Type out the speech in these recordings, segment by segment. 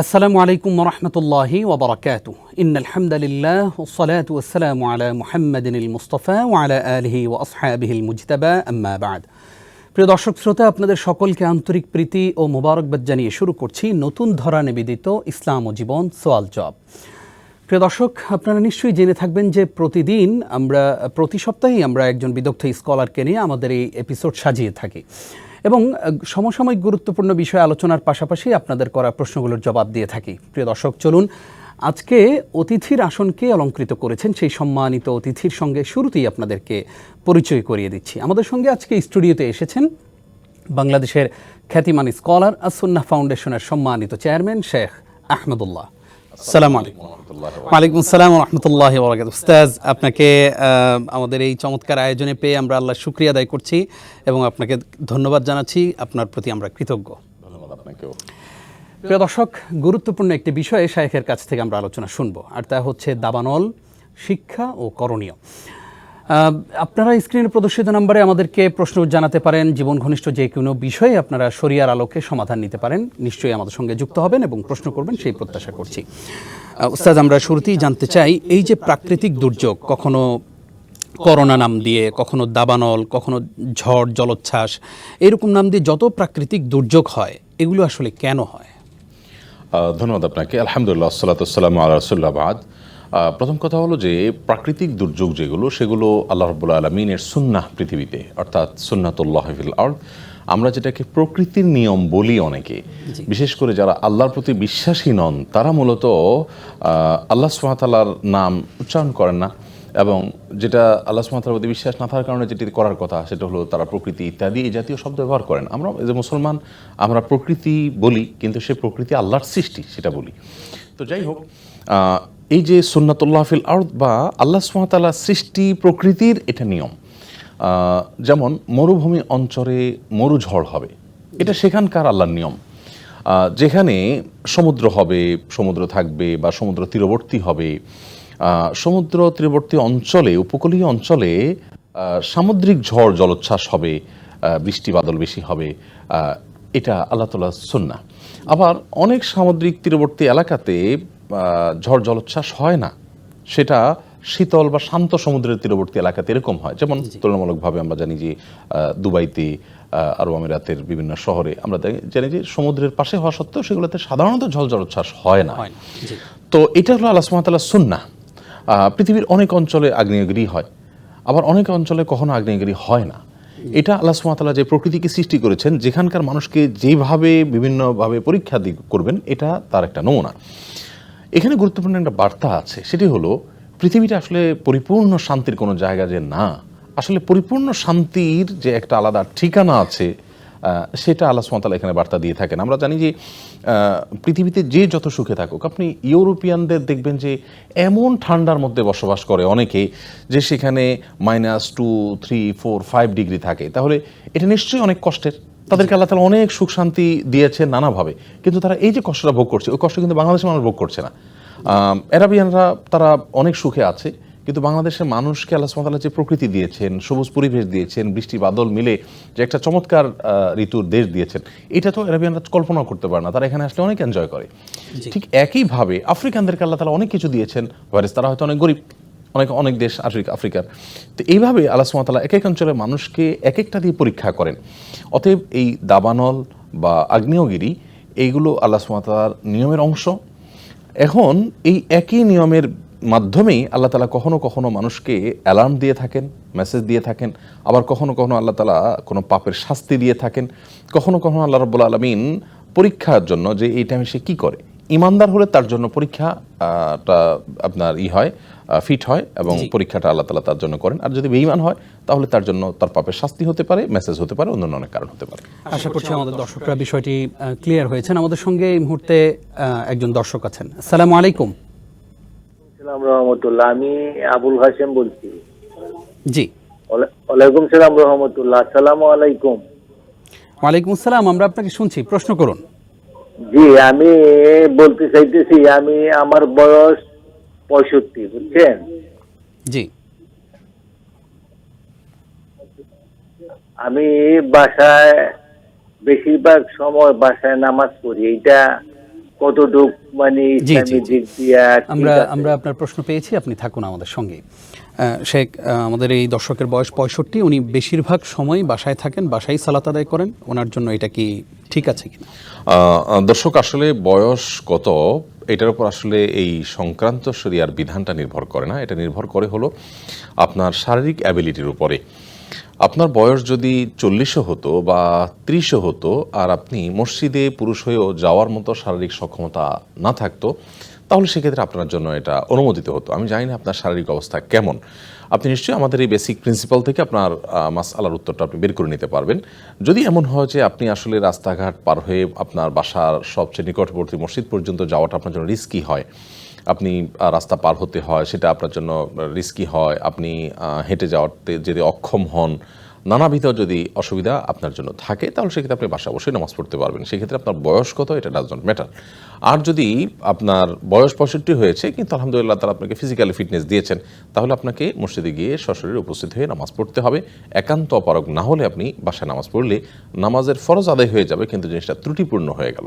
আসসালামু আলাইকুম الله وبركاته ইন الحمد لله والصلاة والسلام على محمد المصطفى وعلى آله وأصحابه المجتبى أما بعد প্রিয় দর্শক শ্রোতা, আপনাদের সকলকে আন্তরিক প্রীতি ও মোবারকবাদ জানিয়ে শুরু করছি নতুন ধরা নিবেদিত ইসলাম ও জীবন সোয়াল জব। প্রিয় দর্শক, আপনারা নিশ্চয়ই জেনে থাকবেন যে প্রতিদিন আমরা, প্রতি সপ্তাহেই আমরা একজন বিদগ্ধ স্কলারকে নিয়ে আমাদের এই এপিসোড সাজিয়ে থাকি। এবং সমসাময়িক গুরুত্বপূর্ণ বিষয়ে আলোচনার পাশাপাশি আপনাদের করা প্রশ্নগুলোর জবাব দিয়ে থাকি। প্রিয় দর্শক, চলুন, আজকে অতিথির আসনকে অলঙ্কৃত করেছেন সেই সম্মানিত অতিথির সঙ্গে শুরুতেই আপনাদেরকে পরিচয় করিয়ে দিচ্ছি। আমাদের সঙ্গে আজকে স্টুডিওতে এসেছেন বাংলাদেশের খ্যাতিমান স্কলার আসুন্না ফাউন্ডেশনের সম্মানিত চেয়ারম্যান শেখ আহমদুল্লাহ। সালাম আলাইকুম। ওয়ালাইকুম আসসালাম রহমতুল্লাহ বরাকাত উস্তাজ আপনাকে আমাদের এই চমৎকার আয়োজনে পেয়ে আমরা আল্লাহ শুক্রিয়া আদায় করছি এবং আপনাকে ধন্যবাদ জানাচ্ছি। আপনার প্রতি আমরা কৃতজ্ঞ। ধন্যবাদ আপনাকেও। প্রিয় দর্শক গুরুত্বপূর্ণ একটি বিষয়ে শায়েখের কাছ থেকে আমরা আলোচনা শুনব। আর তা হচ্ছে দাবানল শিক্ষা ও করণীয়। আপনারা স্ক্রিনে প্রদর্শিত নম্বরে আমাদেরকে প্রশ্ন জানাতে পারেন, জীবন ঘনিষ্ঠ যে কোনো বিষয়ে আপনারা শরিয়ার আলোকে সমাধান নিতে পারেন। নিশ্চয়ই আমাদের সঙ্গে যুক্ত হবেন এবং প্রশ্ন করবেন, সেই প্রত্যাশা করছি। উস্তাদ, আমরা শুরুতেই জানতে চাই, এই যে প্রাকৃতিক দুর্যোগ, কখনো করোনা নাম দিয়ে, কখনো দাবানল, কখনো ঝড়, জলোচ্ছ্বাস, এরকম নাম দিয়ে যত প্রাকৃতিক দুর্যোগ হয়, এগুলো আসলে কেন হয়? ধন্যবাদ আপনাকে। আলহামদুলিল্লাহ সাল্লাতাম আল্লাহ প্রথম কথা হলো যে প্রাকৃতিক দুর্যোগ যেগুলো সেগুলো আল্লাহ রবুল্লা আলমিনের সুন্নাহ পৃথিবীতে অর্থাৎ সুন্নাতুল্লাহ ফিল আর্থ আমরা যেটাকে প্রকৃতির নিয়ম বলি অনেকে। বিশেষ করে যারা আল্লাহর প্রতি বিশ্বাসী নন তারা মূলত আল্লাহ সুমাতালার নাম উচ্চারণ করেন না। এবং যেটা আল্লাহ সুমাতার প্রতি বিশ্বাস না থাকার কারণে যেটি করার কথা সেটা হলো তারা প্রকৃতি ইত্যাদি এই জাতীয় শব্দ ব্যবহার করেন। আমরা যে মুসলমান আমরা প্রকৃতি বলি কিন্তু সে প্রকৃতি আল্লাহর সৃষ্টি সেটা বলি। তো যাই হোক এই যে সুন্নাতুল্লাহ ফিল আর্থ বা আল্লাহ সুমাতাল্লাহ সৃষ্টি প্রকৃতির এটা নিয়ম যেমন মরুভূমি অঞ্চলে মরুঝড় হবে, এটা সেখানকার আল্লাহর নিয়ম যেখানে সমুদ্র হবে, সমুদ্র থাকবে বা সমুদ্র তীরবর্তী হবে সমুদ্র তীরবর্তী অঞ্চলে, উপকূলীয় অঞ্চলে সামুদ্রিক ঝড় জলোচ্ছ্বাস হবে বৃষ্টি বাদল বেশি হবে এটা আল্লাহ তাল্লাহ সুন্না আবার অনেক সামুদ্রিক তীরবর্তী এলাকাতে ঝড় জলোচ্ছ্বাস হয় না সেটা শীতল বা শান্ত সমুদ্রের তীরবর্তী এলাকাতে এরকম হয়। যেমন তুলনামূলকভাবে আমরা জানি যে দুবাইতে আরব আমিরাতের বিভিন্ন শহরে আমরা জানি- যে সমুদ্রের পাশে হওয়া সত্ত্বেও সেগুলোতে সাধারণত ঝড় জলোচ্ছ্বাস হয় না। তো এটা হলো আল্লাহ সুমাতাল্লাহ সুন্না পৃথিবীর অনেক অঞ্চলে আগ্নেয়গিরি হয় আবার অনেক অঞ্চলে কখনো আগ্নেয়গিরি হয় না। এটা আল্লাহ সুমাতাল্লাহ যে প্রকৃতিকে সৃষ্টি করেছেন যেখানকার মানুষকে যেভাবে বিভিন্নভাবে পরীক্ষা দি করবেন এটা তার একটা নমুনা। এখানে গুরুত্বপূর্ণ একটা বার্তা আছে, সেটি হলো পৃথিবীটা আসলে পরিপূর্ণ শান্তির কোনো জায়গা যে না, আসলে পরিপূর্ণ শান্তির যে একটা আলাদা ঠিকানা আছে সেটা আল্লাহ সুমতাল এখানে বার্তা দিয়ে থাকেন। আমরা জানি যে পৃথিবীতে যে যত সুখে থাকুক, আপনি ইউরোপিয়ানদের দেখবেন যে এমন ঠান্ডার মধ্যে বসবাস করে অনেকে যে সেখানে minus two three four five degree থাকে। তাহলে এটা নিশ্চয়ই অনেক কষ্টের। তাদেরকে আল্লাহ তালা অনেক সুখ শান্তি দিয়েছে নানাভাবে। কিন্তু তারা এই যে কষ্টটা ভোগ করছে ওই কষ্ট কিন্তু বাংলাদেশের মানুষ ভোগ করছে না। আম, আরাবিয়ানরা তারা অনেক সুখে আছে কিন্তু বাংলাদেশের মানুষকে আল্লাহ সুমতাল্লাহ যে প্রকৃতি দিয়েছেন সবুজ পরিবেশ দিয়েছেন বৃষ্টি বাদল মিলে যে একটা চমৎকার ঋতুর দেশ দিয়েছেন এটা তো আরাবিয়ানরা কল্পনাও করতে পারে না। তারা এখানে আসলে অনেক এনজয় করে। ঠিক একইভাবে আফ্রিকানদেরকে আল্লাহ তালা অনেক কিছু দিয়েছেন ভাইরাস তারা হয়তো অনেক গরিব। অনেক অনেক দেশ আফ্রিকা, আফ্রিকার। তো এইভাবে আল্লাহ সুমাতাল্লাহ এক এক অঞ্চলের মানুষকে এক একটা দিয়ে পরীক্ষা করেন। অতএব এই দাবানল বা আগ্নেয়গিরি, এইগুলো আল্লাহ সুমাতার নিয়মের অংশ। এখন এই একই নিয়মের মাধ্যমেই আল্লাহ তালা কখনো কখনো মানুষকে অ্যালার্ম দিয়ে থাকেন মেসেজ দিয়ে থাকেন, আবার কখনো কখনো আল্লাহ তালা কোনো পাপের শাস্তি দিয়ে থাকেন। কখনো কখনো আল্লাহ রব্বুল আলমিন পরীক্ষার জন্য যে এই টাইমে সে কী করে? ইমানদার হলে তার জন্য পরীক্ষা আহ, আপনার ই হয় ফিট হয় এবং পরীক্ষাটা আল্লাহ তালা তার জন্য করেন। আর যদি বেঈমান হয় তাহলে তার জন্য তার পাপের শাস্তি হতে পারে মেসেজ হতে পারে অন্যান্য অনেক কারণ হতে পারে। আশা করছি আমাদের দর্শকরা বিষয়টি ক্লিয়ার হয়েছেন। আমাদের সঙ্গে এই মুহূর্তে আহ, একজন দর্শক আছেন। আসসালামু আলাইকুম। সালাম রহমতুল্লাহ আমি আবুল হাসেম বলছি। জি। ওয়ালা- ওয়ালাইকুম সালাম রহমতুল্লাহ আসসালামু আলাইকুম। ওয়ালাইকুম আসসালাম আমরা আপনাকে শুনছি। প্রশ্ন করুন। জি আমি বলতে চাইতেছি আমি আমার বয়স পঁয়ষট্টি বুঝছেন? জি। আমি বাসায় বেশিরভাগ সময় বাসায় নামাজ পড়ি এইটা কতটুক মানে ইসলামী দিক দিয়া আমরা আমরা আপনার প্রশ্ন পেয়েছি আপনি থাকুন আমাদের সঙ্গে। শেখ আমাদের এই দর্শকের বয়স পঁয়ষট্টি উনি বেশিরভাগ সময় বাসায় থাকেন বাসায় সালাত আদায় করেন ওনার জন্য এটা কি ঠিক আছে কিনা? দর্শক, আসলে বয়স কত? এটার উপর আসলে এই সংক্রান্ত শরিয়ার বিধানটা নির্ভর করে না। এটা নির্ভর করে হলো আপনার শারীরিক অ্যাবিলিটির উপরে। আপনার বয়স যদি চল্লিশও হতো বা ত্রিশও হতো আর আপনি মসজিদে পুরুষ হয়েও যাওয়ার মতো শারীরিক সক্ষমতা না থাকতো, তাহলে সেক্ষেত্রে আপনার জন্য এটা অনুমোদিত হতো। আমি জানি না আপনার শারীরিক অবস্থা কেমন। আপনি নিশ্চয়ই আমাদের এই বেসিক প্রিন্সিপাল থেকে আপনার মাস আলার উত্তরটা আপনি বের করে নিতে পারবেন। যদি এমন হয় যে আপনি আসলে রাস্তাঘাট পার হয়ে আপনার বাসার সবচেয়ে নিকটবর্তী মসজিদ পর্যন্ত যাওয়াটা আপনার জন্য রিস্কি হয়, আপনি রাস্তা পার হতে হয়, সেটা আপনার জন্য রিস্কি হয়, আপনি হেঁটে যাওয়াতে যদি অক্ষম হন নানাবিধ যদি অসুবিধা আপনার জন্য থাকে, তাহলে সেক্ষেত্রে আপনি বাসা অবশ্যই নামাজ পড়তে পারবেন। সেক্ষেত্রে আপনার বয়স কত, এটা ডাজ নট ম্যাটার আর যদি আপনার বয়স পঁয়ষট্টি হয়েছে, কিন্তু আলহামদুলিল্লাহ তারা আপনাকে ফিজিক্যালি ফিটনেস দিয়েছেন, তাহলে আপনাকে মসজিদে গিয়ে সশরীরে উপস্থিত হয়ে নামাজ পড়তে হবে। একান্ত অপারগ না হলে আপনি বাসায় নামাজ পড়লে নামাজের ফরজ আদায় হয়ে যাবে, কিন্তু জিনিসটা ত্রুটিপূর্ণ হয়ে গেল।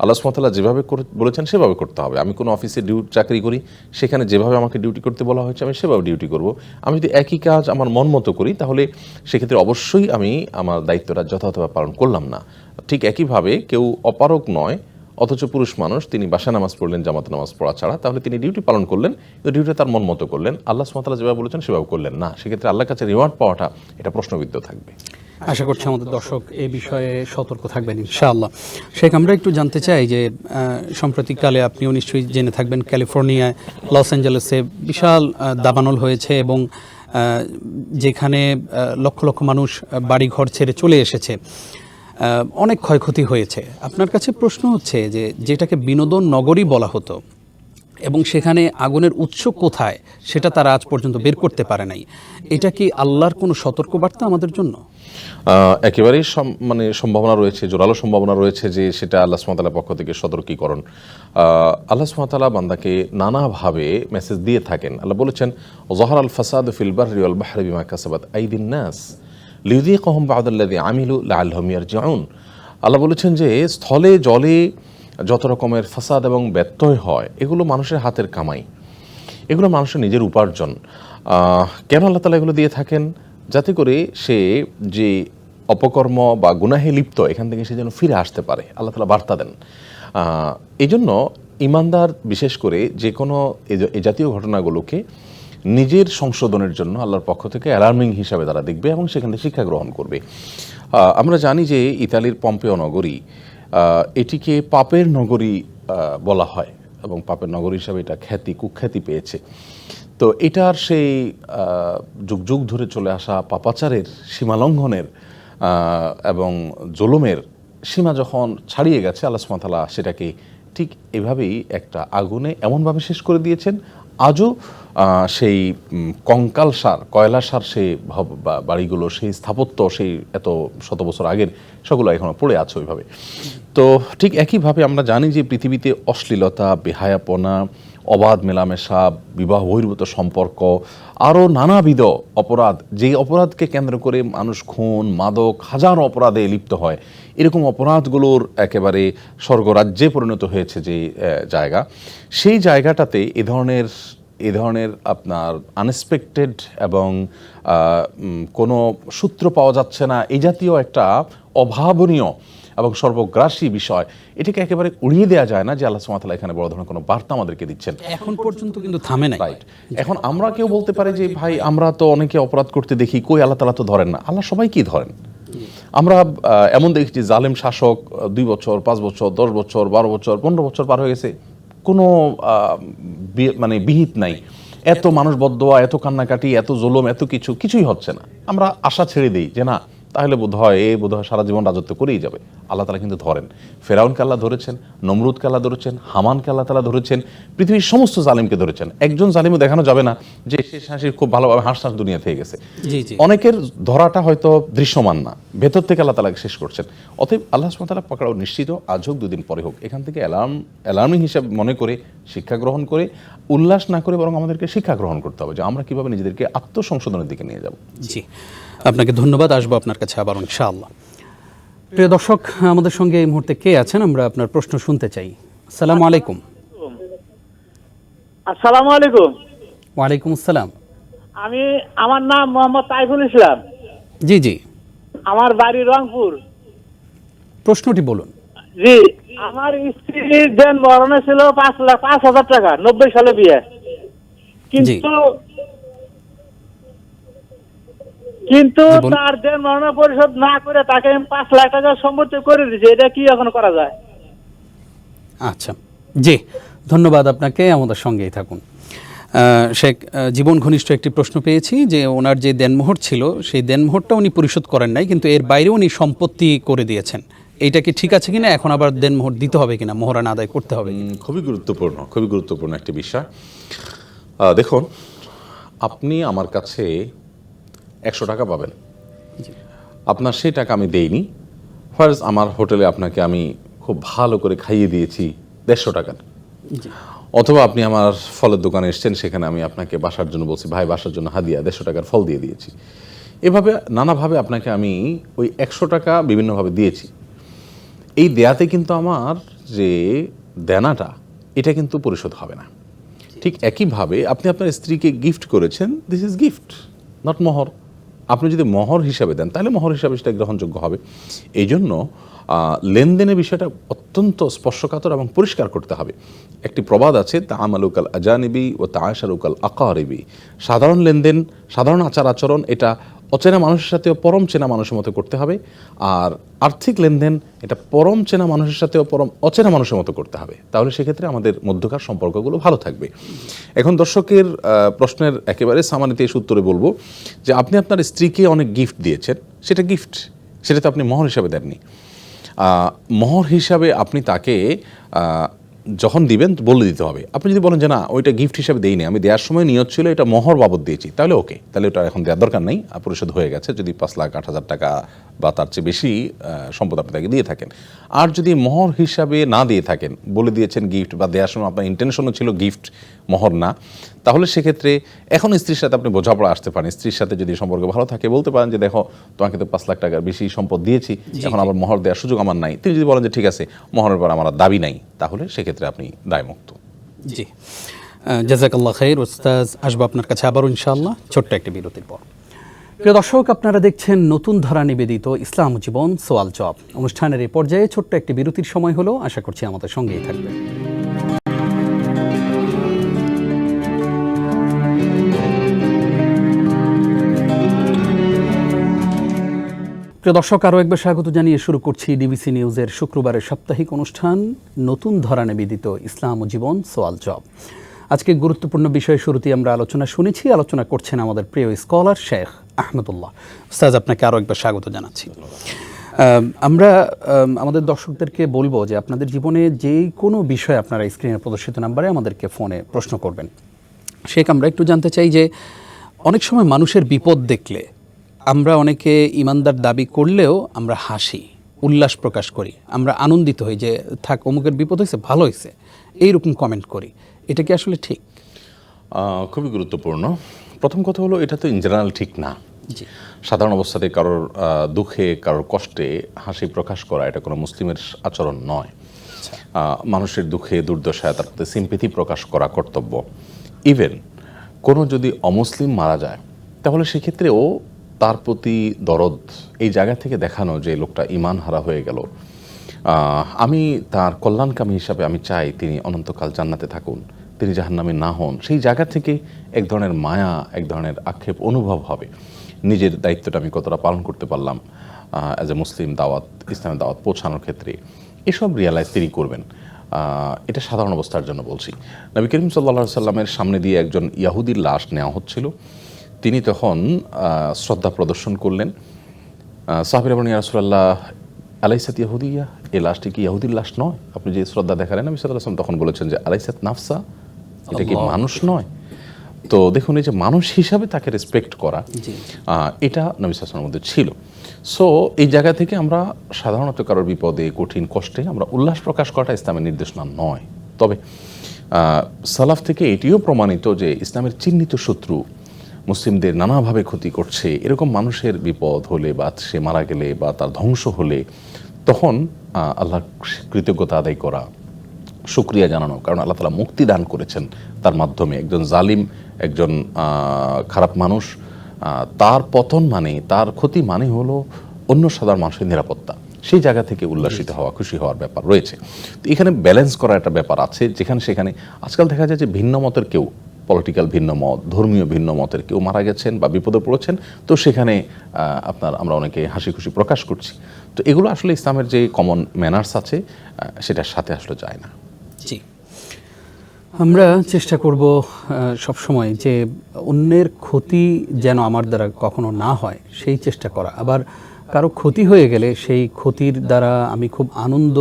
আল্লাহ সুমতাল্লাহ যেভাবে বলেছেন সেভাবে করতে হবে। আমি কোনো অফিসে ডিউটি চাকরি করি, সেখানে যেভাবে আমাকে ডিউটি করতে বলা হয়েছে, আমি সেভাবে ডিউটি করব। আমি যদি একই কাজ আমার মন মতো করি, তাহলে সেক্ষেত্রে অবশ্যই আমি আমার দায়িত্বটা যথাযথভাবে পালন করলাম না। ঠিক একইভাবে কেউ অপারক নয়, অথচ পুরুষ মানুষ, তিনি বাসা নামাজ পড়লেন, জামাত নামাজ পড়া ছাড়া, তাহলে তিনি ডিউটি পালন করলেন, কিন্তু ডিউটি তার মন মতো করলেন। আল্লাহ সুমতাল্লাহ যেভাবে বলেছেন, সেভাবে করলেন না। সেক্ষেত্রে আল্লাহর কাছে রিওয়ার্ড পাওয়াটা, এটা প্রশ্নবিদ্ধ থাকবে। আশা করছি আমাদের দর্শক এ বিষয়ে সতর্ক থাকবেন ইনশাআল্লাহ। শেখ, আমরা একটু জানতে চাই যে সাম্প্রতিককালে আপনিও নিশ্চয়ই জেনে থাকবেন, ক্যালিফোর্নিয়ায় লস অ্যাঞ্জেলেসে বিশাল দাবানল হয়েছে এবং যেখানে লক্ষ লক্ষ মানুষ বাড়ি ঘর ছেড়ে চলে এসেছে। অনেক ক্ষয়ক্ষতি হয়েছে। আপনার কাছে প্রশ্ন হচ্ছে যে, যেটাকে বিনোদন নগরী বলা হতো এবং সেখানে আগুনের উৎস কোথায় সেটা তারা আজ পর্যন্ত বের করতে পারে নাই। এটা কি আল্লাহর কোনো সতর্কবার্তা আমাদের জন্য? একেবারেই মানে সম্ভাবনা রয়েছে, জোরালো সম্ভাবনা রয়েছে যে সেটা আল্লাহ সুমতালার পক্ষ থেকে সতর্কীকরণ। আল্লাহ সুমতালা বান্দাকে নানাভাবে মেসেজ দিয়ে থাকেন। আল্লাহ বলেছেন জহর আল ফাসাদ ফিল বাহরি ওয়াল বাহরি বিমা কাসাবাত আইদিন নাস লিউযীকাহুম বা'দাল্লাযী আমিলু হমিয়ার ইয়ারজিউন। আল্লাহ বলেছেন যে স্থলে, জলে যত রকমের ফাসাদ এবং ব্যত্যয় হয়, এগুলো মানুষের হাতের কামাই। এগুলো মানুষের নিজের উপার্জন। কেন আল্লাহ তালা এগুলো দিয়ে থাকেন? যাতে করে সে যে অপকর্ম বা গুনাহে লিপ্ত, এখান থেকে সে যেন ফিরে আসতে পারে। আল্লাহ তালা বার্তা দেন। এই জন্য ইমানদার বিশেষ করে যে কোনো এ জাতীয় ঘটনাগুলোকে নিজের সংশোধনের জন্য আল্লাহর পক্ষ থেকে অ্যালার্মিং হিসাবে তারা দেখবে এবং সেখান থেকে শিক্ষা গ্রহণ করবে। আমরা জানি যে ইতালির পম্পেয় নগরী এটিকে পাপের নগরী বলা হয় এবং পাপের নগরী হিসাবে এটা খ্যাতি, কুখ্যাতি পেয়েছে। তো এটার সেই যুগ যুগ ধরে চলে আসা পাপাচারের সীমালঙ্ঘনের এবং জুলুমের সীমা যখন ছাড়িয়ে গেছে, আল্লাহ সুমাতালা সেটাকে ঠিক এভাবেই একটা আগুনে এমনভাবে শেষ করে দিয়েছেন আজও সেই কঙ্কাল সার, কয়লা সার সেই বাড়িগুলো, সেই স্থাপত্য সেই এত শত বছর আগের সেগুলো এখনও পড়ে আছে ওইভাবে। তো ঠিক একইভাবে আমরা জানি যে পৃথিবীতে অশ্লীলতা, বেহায়াপনা, অবাধ মেলামেশা, বিবাহ বহির্ভূত সম্পর্ক, আরও নানাবিধ অপরাধ যেই অপরাধকে কেন্দ্র করে মানুষ খুন, মাদক, হাজারো অপরাধে লিপ্ত হয়, এরকম অপরাধগুলোর একেবারে স্বর্গরাজ্যে পরিণত হয়েছে যে জায়গা। সেই জায়গাটাতে এ ধরনের এ ধরনের আপনার আনএক্সপেক্টেড এবং কোনো সূত্র পাওয়া যাচ্ছে না। এই জাতীয় একটা অভাবনীয় এবং সর্বগ্রাসী বিষয়। এটাকে একেবারে উড়িয়ে দেওয়া যায় না যে আল্লাহ সুমাতালা এখানে বড় ধরনের কোনো বার্তা আমাদেরকে দিচ্ছেন। এখন পর্যন্ত কিন্তু থামে নাই। রাইট এখন আমরা কেউ বলতে পারে যে ভাই আমরা তো অনেকে অপরাধ করতে দেখি কই আল্লাহ তালা তো ধরেন না? আল্লাহ সবাইকেই ধরেন। আমরা এমন দেখেছি জালেম শাসক দুই বছর পাঁচ বছর দশ বছর বারো বছর পনেরো বছর পার হয়ে গেছে। কোনো মানে বিহিত নাই। এত মানুষ বদোয়া এত কান্নাকাটি, এত জোলম, এত কিছু, কিছুই হচ্ছে না। আমরা আশা ছেড়ে দিই যে না তাহলে বোধ হয় এ বোধ হয় সারা জীবন রাজত্ব করেই যাবে। আল্লাহ তালা কিন্তু ধরেন। ফেরাউনকে আল্লাহ ধরেছেন নমরুদকে আল্লাহ ধরেছেন হামানকে আল্লাহ তালা ধরেছেন পৃথিবীর সমস্ত জালিমকে ধরেছেন। একজন জালিমও দেখানো যাবে না যে শেষ হাসির খুব ভালোভাবে হাঁস হাঁস দুনিয়া থেকে গেছে। অনেকের ধরাটা হয়তো দৃশ্যমান না। ভেতর থেকে আল্লাহ তালাকে শেষ করছেন। অতএব আল্লাহ সুমতালা পাকড়াও নিশ্চিত আজ হোক দুদিন পরে হোক এখান থেকে অ্যালার্ম অ্যালার্মিং হিসাবে মনে করে শিক্ষা গ্রহণ করে উল্লাস না করে বরং আমাদেরকে শিক্ষা গ্রহণ করতে হবে যে আমরা কীভাবে নিজেদেরকে আত্মসংশোধনের দিকে নিয়ে যাব। জি। আপনাকে ধন্যবাদ আসব আপনার কাছে আবার ইনশাআল্লাহ। প্রিয় দর্শক আমাদের সঙ্গে এই মুহূর্তে কে আছেন? আমরা আপনার প্রশ্ন শুনতে চাই। আসসালামু আলাইকুম। আসসালামু আলাইকুম। ওয়ালাইকুম আসসালাম। আমি আমার নাম মোহাম্মদ তাইফুল ইসলাম। জি জি। আমার বাড়ি রংপুর। প্রশ্নটি বলুন। জি আমার স্ত্রীর দেন মরণে ছিল পাঁচ লাখ পাঁচ হাজার টাকা নব্বই সালে বিয়ে। কিন্তু কিন্তু তার দেন মরণে পরিশোধ না করে তাকে আমি পাঁচ লাখ টাকা সম্পত্তি করে দিয়েছি। এটা কি এখন করা যায়? আচ্ছা। জি ধন্যবাদ আপনাকে। আমাদের সঙ্গেই থাকুন। আহ, শেখ জীবন ঘনিষ্ঠ একটি প্রশ্ন পেয়েছি যে ওনার যে দেনমোহর ছিল সেই দেনমোহরটা উনি পরিশোধ করেন নাই কিন্তু এর বাইরে উনি সম্পত্তি করে দিয়েছেন। এইটা কি ঠিক আছে কিনা? এখন আবার দেনমোহর দিতে হবে কিনা? মোহরানা আদায় করতে হবে খুবই গুরুত্বপূর্ণ খুবই গুরুত্বপূর্ণ একটি বিষয়। দেখুন আপনি আমার কাছে একশো টাকা পাবেন। আপনার সেই টাকা আমি দেইনি। ফার্স্ট আমার হোটেলে আপনাকে আমি খুব ভালো করে খাইয়ে দিয়েছি দেড়শো টাকার অথবা আপনি আমার ফলের দোকানে এসেছেন সেখানে আমি আপনাকে বাসার জন্য বলছি ভাই বাসার জন্য হাদিয়া দেড়শো টাকার ফল দিয়ে দিয়েছি। এভাবে নানাভাবে আপনাকে আমি ওই একশো টাকা বিভিন্নভাবে দিয়েছি। এই দেয়াতে কিন্তু আমার যে দেনাটা এটা কিন্তু পরিশোধ হবে না। ঠিক একইভাবে আপনি আপনার স্ত্রীকে গিফট করেছেন দিস ইজ গিফট নট মোহর। আপনি যদি মহর হিসাবে দেন, তাহলে মহর হিসাবে সেটা গ্রহণযোগ্য হবে। এই জন্য লেনদেনের বিষয়টা অত্যন্ত স্পর্শকাতর এবং পরিষ্কার করতে হবে। একটি প্রবাদ আছে তা আমালুকাল আজানিবি ও তা আশারুকাল আকারিবি। সাধারণ লেনদেন, সাধারণ আচার আচরণ, এটা অচেনা মানুষের সাথেও পরম চেনা মানুষের মতো করতে হবে, আর আর্থিক লেনদেন, এটা পরম চেনা মানুষের সাথেও পরম অচেনা মানুষের মতো করতে হবে। তাহলে সেক্ষেত্রে আমাদের মধ্যকার সম্পর্কগুলো ভালো থাকবে। এখন দর্শকের প্রশ্নের একেবারে সামানিতে এসে উত্তরে বলব যে আপনি আপনার স্ত্রীকে অনেক গিফট দিয়েছেন, সেটা গিফট সেটা তো আপনি মহর হিসাবে দেননি। মহর হিসাবে আপনি তাকে যখন দিবেন, বলে দিতে হবে। আপনি যদি বলেন যে, না, ওইটা গিফট হিসাবে দেইনি, আমি দেওয়ার সময় নিয়ত ছিল, এটা মহর বাবদ দিয়েছি, তাহলে ওকে। তাহলে ওটা এখন দেওয়ার দরকার নেই পরিশোধ হয়ে গেছে। যদি পাঁচ লাখ, আট হাজার টাকা বা তার চেয়ে বেশি সম্পদ আপনি তাকে দিয়ে থাকেন। আর যদি মহর হিসাবে না দিয়ে থাকেন, বলে দিয়েছেন গিফট বা দেওয়ার সময় আপনার ইন্টেনশনও ছিল গিফট মোহর না তাহলে সেক্ষেত্রে এখন স্ত্রীর সাথে আপনি বোঝাপড়া আসতে পারেন। স্ত্রীর সাথে যদি সম্পর্ক ভালো থাকে বলতে পারেন যে দেখো তোমাকে তো পাঁচ লাখ টাকার বেশি সম্পদ দিয়েছি এখন আবার মহর দেওয়ার সুযোগ আমার নাই। তিনি যদি বলেন যে ঠিক আছে মহরের পর আমার দাবি নাই তাহলে সেক্ষেত্রে আপনি দায়মুক্ত। জি। জাজাকাল্লাহ খাইর ওস্তাজ আসব আপনার কাছে আবারও ইনশাআল্লাহ। ছোট্ট একটি বিরতির পর। প্রিয় দর্শক আপনারা দেখছেন নতুন ধারা নিবেদিত ইসলাম জীবন সোয়াল জব অনুষ্ঠানের এই পর্যায়ে ছোট্ট একটি বিরতির সময় হলো। আশা করছি আমাদের সঙ্গেই থাকবে প্রিয় দর্শক, আরও একবার স্বাগত জানিয়ে শুরু করছি ডিবিসি নিউজের শুক্রবারের সাপ্তাহিক অনুষ্ঠান, নতুন ধরা নিবেদিত ইসলাম ও জীবন, সোয়াল জব। আজকে গুরুত্বপূর্ণ বিষয়ে শুরুতেই আমরা আলোচনা শুনেছি। আলোচনা করছেন আমাদের প্রিয় স্কলার শেখ আহমদুল্লাহ। উস্তাজ আপনাকে আরও একবার স্বাগত জানাচ্ছি। আমরা আমাদের দর্শকদেরকে বলব যে আপনাদের জীবনে যে কোনো বিষয় আপনারা স্ক্রিনে প্রদর্শিত নাম্বারে আমাদেরকে ফোনে প্রশ্ন করবেন। শেখ, আমরা একটু জানতে চাই যে অনেক সময় মানুষের বিপদ দেখলে আমরা অনেকে ইমানদার দাবি করলেও আমরা হাসি উল্লাস প্রকাশ করি। আমরা আনন্দিত হই যে থাক অমুকের বিপদ হয়েছে ভালো হয়েছে এইরকম কমেন্ট করি। এটা কি আসলে ঠিক? খুবই গুরুত্বপূর্ণ। প্রথম কথা হলো এটা তো ইন জেনারেল ঠিক না। সাধারণ অবস্থাতে কারোর দুঃখে কারোর কষ্টে হাসি প্রকাশ করা এটা কোনো মুসলিমের আচরণ নয়। মানুষের দুঃখে দুর্দশায় তার প্রতি সিম্পেথি প্রকাশ করা কর্তব্য। ইভেন কোনো যদি অমুসলিম মারা যায় তাহলে সেক্ষেত্রেও তার প্রতি দরদ এই জায়গা থেকে দেখানো যে লোকটা ইমান হারা হয়ে গেল। আমি তার কল্যাণকামী হিসাবে আমি চাই তিনি অনন্তকাল জান্নাতে থাকুন, তিনি জাহান্নামে না হন। সেই জায়গা থেকে এক ধরনের মায়া, এক ধরনের আক্ষেপ অনুভব হবে। নিজের দায়িত্বটা আমি কতটা পালন করতে পারলাম অ্যাজ এ মুসলিম দাওয়াত, ইসলামের দাওয়াত পৌঁছানোর ক্ষেত্রে। এসব রিয়ালাইজ তিনি করবেন। এটা সাধারণ অবস্থার জন্য বলছি। নবী করিম সাল্লা সাল্লামের সামনে দিয়ে একজন ইয়াহুদির লাশ নেওয়া হচ্ছিল। তিনি তখন শ্রদ্ধা প্রদর্শন করলেন। সাহাবির এবং ইয়ারসুল্লাহ আলাইসাত ইয়াহুদিয়া? এই লাশটি কি ইয়াহুদির লাশ নয়? আপনি যে শ্রদ্ধা দেখালেন আমি আসলাম তখন বলেছেন যে আলাইসাত নাফসা এটা কি মানুষ নয়? তো দেখুন এই যে মানুষ হিসাবে তাকে রেসপেক্ট করা এটা নবী সাসনের মধ্যে ছিল। সো এই জায়গা থেকে আমরা সাধারণত কারোর বিপদে কঠিন কষ্টে আমরা উল্লাস প্রকাশ করাটা ইসলামের নির্দেশনা নয়। তবে সালাফ থেকে এটিও প্রমাণিত যে ইসলামের চিহ্নিত শত্রু মুসলিমদের নানাভাবে ক্ষতি করছে এরকম মানুষের বিপদ হলে বা সে মারা গেলে বা তার ধ্বংস হলে তখন আহ, আল্লাহর কৃতজ্ঞতা আদায় করা সুক্রিয়া জানানো। কারণ আল্লাহ তালা মুক্তি দান করেছেন তার মাধ্যমে। একজন জালিম একজন খারাপ মানুষ তার পতন মানে তার ক্ষতি মানে হলো অন্য সাধারণ মানুষের নিরাপত্তা। সেই জায়গা থেকে উল্লাসিত হওয়া খুশি হওয়ার ব্যাপার রয়েছে। তো এখানে ব্যালেন্স করার একটা ব্যাপার আছে যেখানে সেখানে আজকাল দেখা যায় যে ভিন্ন মতের কেউ পলিটিক্যাল ভিন্ন মত ধর্মীয় ভিন্ন মতের কেউ মারা গেছেন বা বিপদে পড়েছেন তো সেখানে আপনার আমরা অনেকে হাসি খুশি প্রকাশ করছি। তো এগুলো আসলে ইসলামের যে কমন ম্যানার্স আছে সেটার সাথে আসলে যায় না। জি। আমরা চেষ্টা করব সব সময় যে অন্যের ক্ষতি যেন আমার দ্বারা কখনো না হয় সেই চেষ্টা করা। আবার কারও ক্ষতি হয়ে গেলে সেই ক্ষতির দ্বারা আমি খুব আনন্দ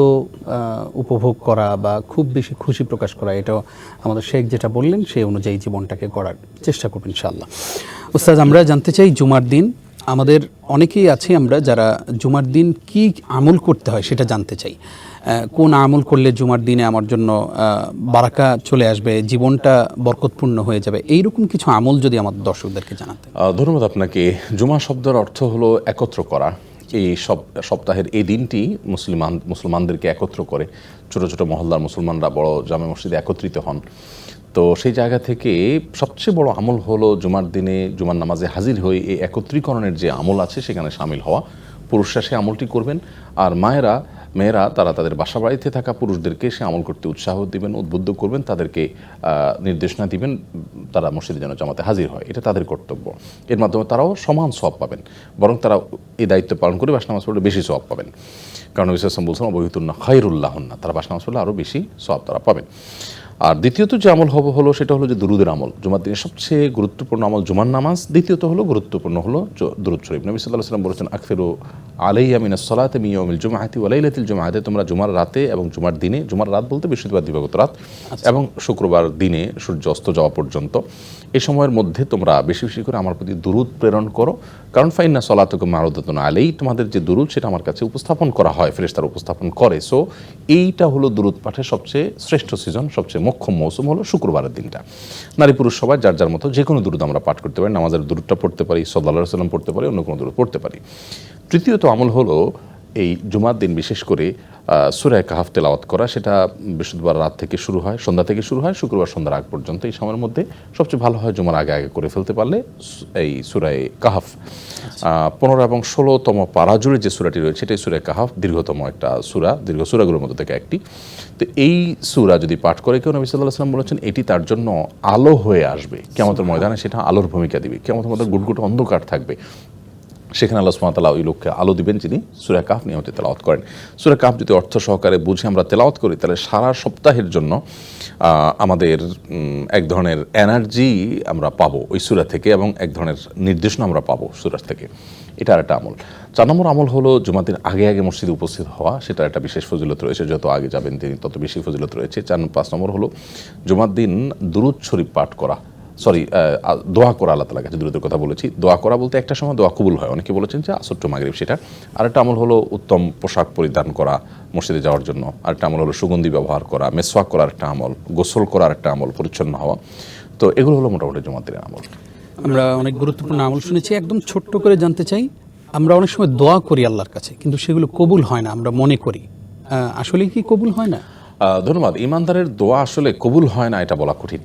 উপভোগ করা বা খুব বেশি খুশি প্রকাশ করা, এটাও আমাদের শেখ যেটা বললেন, সেই অনুযায়ী জীবনটাকে করার চেষ্টা করবেন ইনশাআল্লাহ। উস্তাদ, আমরা জানতে চাই জুমার দিন, আমাদের অনেকেই আছে আমরা যারা জুমার দিন কি আমল করতে হয় সেটা জানতে চাই। কোন আমল করলে জুমার দিনে আমার জন্য বারাকা চলে আসবে, জীবনটা বরকতপূর্ণ হয়ে যাবে? এইরকম কিছু আমল যদি আমাদের দর্শকদেরকে জানাতে ধন্যবাদ আপনাকে। জুমা শব্দের অর্থ হলো একত্র করা। এই সব, সপ্তাহের এই দিনটি মুসলিমান, মুসলমানদেরকে একত্র করে। ছোট ছোট মহল্লার মুসলমানরা বড় জামে মসজিদে একত্রিত হন। তো সেই জায়গা থেকে সবচেয়ে বড় আমল হলো জুমার দিনে জুমার নামাজে হাজির হয়ে এই একত্রীকরণের যে আমল আছে, সেখানে সামিল হওয়া। পুরুষরা সে আমলটি করবেন। আর মায়েরা মেয়েরা, তারা তাদের বাসা বাড়িতে থাকা পুরুষদেরকে সে আমল করতে উৎসাহ দিবেন, উদ্বুদ্ধ করবেন, তাদেরকে নির্দেশনা দিবেন, তারা মসজিদে যেন জামাতে হাজির হয়। এটা তাদের কর্তব্য। এর মাধ্যমে তারাও সমান সব পাবেন। বরং তারা এই দায়িত্ব পালন করে বাসনামাজ পড়লে বেশি সব পাবেন। কারণ বিশ্বাস বলছেন অবহিতুল্লাহ খাইরুল্লাহন্না তারা বাসনামাজ পড়লে আরও বেশি সব তারা পাবেন। আর দ্বিতীয়ত যে আমল হবে হলো সেটা হলো যে দুরুদের আমল। জুমার দিনের সবচেয়ে গুরুত্বপূর্ণ আমল জুমার নামাজ দ্বিতীয়ত হলো গুরুত্বপূর্ণ হলো দুরুদ শরীফ। নবী সাল্লাহ সাল্লাম বলেছেন আখফিরু আলাই আমিনা সলাতে মিয়মিল জুমাহাতি ওয়ালাইলাতিল জুমাহাতে তোমরা জুমার রাতে এবং জুমার দিনে জুমার রাত বলতে বৃহস্পতিবার দিবাগত রাত এবং শুক্রবার দিনে সূর্য অস্ত যাওয়া পর্যন্ত। এ সময়ের মধ্যে তোমরা বেশি বেশি করে আমার প্রতি দুরুদ প্রেরণ করো। কারণ ফাইন ফাইন্না সলাতকে মারুদাতন আলেই তোমাদের যে দুরুদ সেটা আমার কাছে উপস্থাপন করা হয় ফেরেশতারা উপস্থাপন করে। সো এইটা হলো দুরুদ পাঠের সবচেয়ে শ্রেষ্ঠ সিজন সবচেয়ে মোক্ষম মৌসুম হলো শুক্রবারের দিনটা। নারী পুরুষ সবাই, যার যার মতো যে কোনো দূরত আমরা পাঠ করতে পারি, নামাজের দূরটা পড়তে পারি সদাল্লাহ সাল্লাম পড়তে পারি, অন্য কোনো দুরুদ পড়তে পারি। তৃতীয়ত আমল হলো এই জুমার দিন বিশেষ করে সুরায় কাহাফ তেলাওয়াত করা সেটা বৃহস্পতিবার রাত থেকে শুরু হয় সন্ধ্যা থেকে শুরু হয় শুক্রবার সন্ধ্যার আগ পর্যন্ত। এই সময়ের মধ্যে সবচেয়ে ভালো হয় জুমার আগে আগে করে ফেলতে পারলে এই সুরায় কাহাফ। পনেরো এবং ষোলোতম পারা জুড়ে যে সুরাটি রয়েছে এটাই সুরায় কাহাফ দীর্ঘতম একটা সুরা দীর্ঘ সুরাগুলোর মধ্যে থেকে একটি। তো এই সুরা যদি পাঠ করে কেউ নবী সাল্লাহ সাল্লাম বলেছেন এটি তার জন্য আলো হয়ে আসবে। কেমতের ময়দানে সেটা আলোর ভূমিকা দিবে। কেমন মধ্যে গুটগুট অন্ধকার থাকবে। সেখানে আল্লাহ সুমাতালা ওই লোককে আলো দিবেন যিনি সুরা কাফ নিয়মিত তেলাওয়াত করেন। সুরা কাফ যদি অর্থ সহকারে বুঝে আমরা তেলাওয়াত করি, তাহলে সারা সপ্তাহের জন্য আমাদের এক ধরনের এনার্জি আমরা পাবো ওই সুরা থেকে এবং এক ধরনের নির্দেশনা আমরা পাবো সুরা থেকে। এটা একটা আমল। চার নম্বর আমল হলো জুমাদিন আগে আগে মসজিদে উপস্থিত হওয়া সেটা একটা বিশেষ ফজিলত রয়েছে, যত আগে যাবেন তিনি তত বেশি ফজিলত রয়েছে। চার, পাঁচ নম্বর হলো জুমার দিন দুরুদ শরীফ পাঠ করা। সরি দোয়া করা আল্লাহ তালার কাছে দূরদের কথা বলেছি। দোয়া করা বলতে একটা সময় দোয়া কবুল হয়। অনেকে বলেছেন যে আসর মাগরিব সেটা। আরেকটা আমল হলো উত্তম পোশাক পরিধান করা মসজিদে যাওয়ার জন্য। আরেকটা আমল হলো সুগন্ধি ব্যবহার করা, মেসওয়াক করার একটা আমল, গোসল করার একটা আমল, পরিচ্ছন্ন হওয়া। তো এগুলো হলো মোটামুটি জমাতের আমল। আমরা অনেক গুরুত্বপূর্ণ আমল শুনেছি। একদম ছোট্ট করে জানতে চাই, আমরা অনেক সময় দোয়া করি আল্লাহর কাছে, কিন্তু সেগুলো কবুল হয় না, আমরা মনে করি। আসলে কি কবুল হয় না? ধন্যবাদ। ইমানদারের দোয়া আসলে কবুল হয় না এটা বলা কঠিন।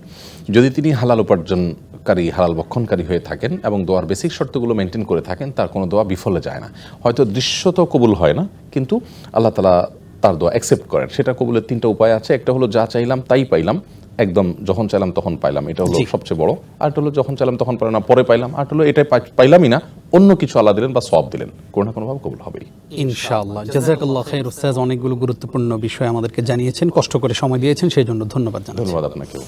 যদি তিনি হালাল উপার্জনকারী হালাল বক্ষণকারী হয়ে থাকেন এবং দোয়ার বেসিক শর্তগুলো মেনটেন করে থাকেন তার কোনো দোয়া বিফলে যায় না। হয়তো দৃশ্যত কবুল হয় না কিন্তু আল্লাহ তালা তার দোয়া অ্যাকসেপ্ট করেন। সেটা কবুলের তিনটা উপায় আছে। একটা হলো যা চাইলাম তাই পাইলাম। একদম যখন চাইলাম তখন পাইলাম। এটা হলো সবচেয়ে বড়। আরেকটা হলো যখন চাইলাম তখন পাইলাম না পরে পাইলাম। আরেকটা হলো এটাই পাই- পাইলামই না অন্য কিছু আল্লাহ দিলেন বা সব দিলেন কোনো না কোনোভাবে কবুল হবেই। ইনশাআল্লাহ। জাজাকাল্লাহ খাইর উস্তাজ অনেকগুলো গুরুত্বপূর্ণ বিষয় আমাদেরকে জানিয়েছেন কষ্ট করে সময় দিয়েছেন সেই জন্য ধন্যবাদ জানাই ধন্যবাদ আপনাকেও।